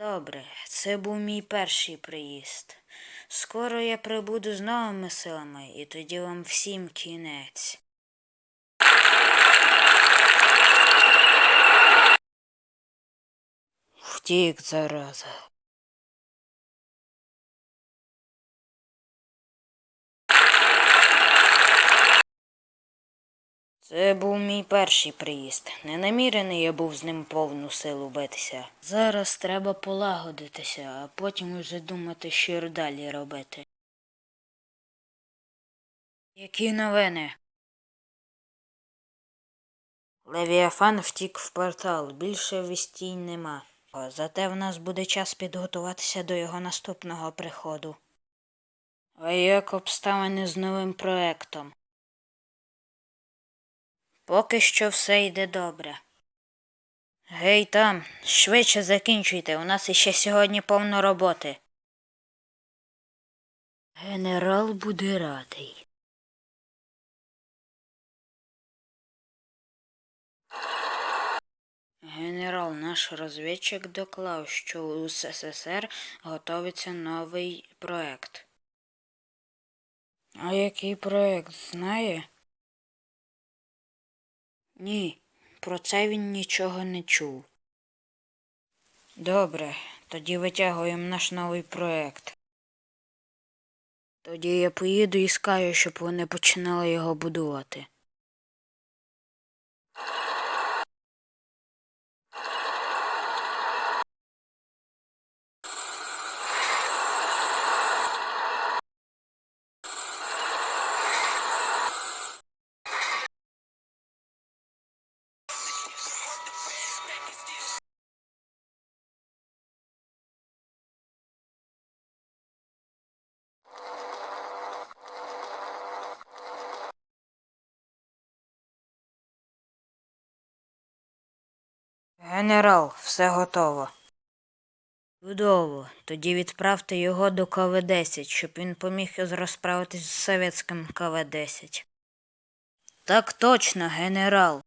Добре, це був мій перший приїзд. Скоро я прибуду з новими силами, і тоді вам всім кінець. Втік, зараза. Це був мій перший приїзд. Ненамірений я був з ним повну силу битися. Зараз треба полагодитися, а потім вже думати, що далі робити. Які новини? Левіафан втік в портал, більше вістій нема. Зате в нас буде час підготуватися до його наступного приходу. А як обставини з новим проектом? Поки що все йде добре. Гей там, швидше закінчуйте, у нас іще сьогодні повно роботи. Генерал буде радий. Генерал, наш розвідчик доклав, що у СССР готовиться новий проект. А який проект знає? Ні, про це він нічого не чув. Добре, тоді витягуємо наш новий проект. Тоді я поїду і скажу, щоб вони починали його будувати. Генерал, все готово. Чудово. Тоді відправте його до КВ-10, щоб він поміг розправитись з совєтським КВ-10. Так точно, генерал.